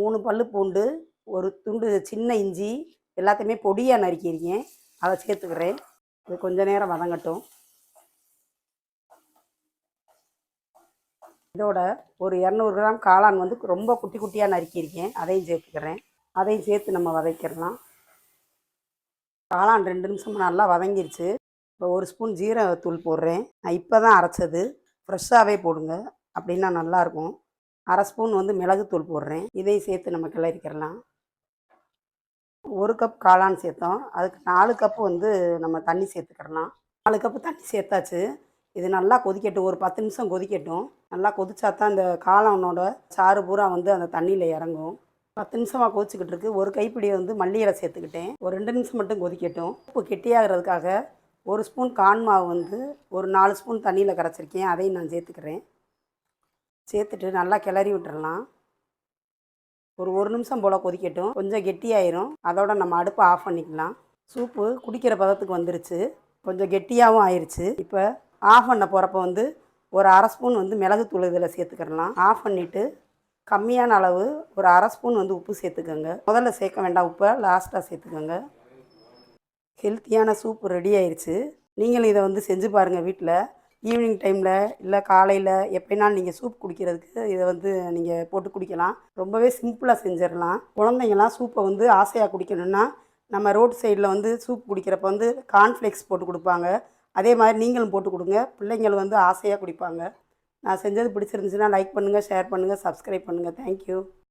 மூணு பல் பூண்டு ஒரு துண்டு சின்ன இஞ்சி எல்லாத்தையுமே பொடியாக நறுக்கியிருக்கேன். அதை சேர்த்துக்கிறேன். இது கொஞ்ச நேரம் வதங்கட்டும். இதோட ஒரு இரநூறு கிராம் காளான் வந்து ரொம்ப குட்டி குட்டியாக நறுக்கியிருக்கேன். அதையும் சேர்த்துக்கிறேன். அதையும் சேர்த்து நம்ம வதக்கிடலாம். காளான் ரெண்டு நிமிஷம் நல்லா வதங்கிருச்சு. இப்போ ஒரு ஸ்பூன் ஜீரகத்தூள் போடுறேன். நான் இப்போ தான் அரைச்சது. ஃப்ரெஷ்ஷாகவே போடுங்க. அப்படின்னா நல்லாயிருக்கும். அரை ஸ்பூன் வந்து மிளகுத்தூள் போடுறேன். இதையும் சேர்த்து நம்ம கிளறிக்கிறலாம் ஒரு கப் காளான் சேர்த்தோம். அதுக்கு நாலு கப்பு வந்து நம்ம தண்ணி சேர்த்துக்கிறலாம் நாலு கப்பு தண்ணி சேர்த்தாச்சு. இது நல்லா கொதிக்கட்டும். ஒரு பத்து நிமிஷம் கொதிக்கட்டும். நல்லா கொதிச்சா தான் இந்த காளானோட சாறு பூரா வந்து அந்த தண்ணியில் இறங்கும். பத்து நிமிஷமாக கொதிச்சுக்கிட்டு இருக்கு. ஒரு கைப்பிடி வந்து மல்லியலை சேர்த்துக்கிட்டேன். ஒரு ரெண்டு நிமிஷம் மட்டும் கொதிக்கட்டும். உப்பு கெட்டியாகிறதுக்காக ஒரு ஸ்பூன் கான் மாவு வந்து ஒரு நாலு ஸ்பூன் தண்ணியில் கரைச்சிருக்கேன். அதையும் நான் சேர்த்துக்கிறேன். சேர்த்துட்டு நல்லா கிளறி விட்டுறலாம். ஒரு ஒரு நிமிஷம் போல் கொதிக்கட்டும். கொஞ்சம் கெட்டியாயிரும். அதோட நம்ம அடுப்பை ஆஃப் பண்ணிக்கலாம். சூப்பு குடிக்கிற பதத்துக்கு வந்துருச்சு. கொஞ்சம் கெட்டியாகவும் ஆயிடுச்சு இப்போ ஆஃப் பண்ண போகிறப்ப வந்து ஒரு அரை ஸ்பூன் வந்து மிளகுத்தூள் இதில் சேர்த்துக்கிறலாம். ஆஃப் பண்ணிவிட்டு கம்மியான அளவு ஒரு அரை ஸ்பூன் வந்து உப்பு சேர்த்துக்கோங்க. முதல்ல சேர்க்க வேண்டாம். உப்பை லாஸ்ட்டாக சேர்த்துக்கோங்க. ஹெல்த்தியான சூப் ரெடி ஆயிடுச்சு நீங்களும் இதை வந்து செஞ்சு பாருங்கள் வீட்டில் ஈவினிங் டைமில் இல்லை காலையில் எப்போனாலும் நீங்கள் சூப் குடிக்கிறதுக்கு இதை வந்து நீங்கள் போட்டு குடிக்கலாம். ரொம்பவே சிம்பிளாக செஞ்சிடலாம். குழந்தைங்களாம் சூப்பை வந்து ஆசையாக குடிக்கணும்னா நம்ம ரோட் சைடில் வந்து சூப் குடிக்கிறப்ப வந்து கார்ன்ஃப்ளேக்ஸ் போட்டு கொடுப்பாங்க. அதே மாதிரி நீங்களும் போட்டு கொடுங்க. பிள்ளைங்கள் வந்து ஆசையாக குடிப்பாங்க. நான் செஞ்சது பிடிச்சிருந்துச்சுன்னா லைக் பண்ணுங்கள் ஷேர் பண்ணுங்கள் சப்ஸ்கிரைப் பண்ணுங்கள் தேங்க்யூ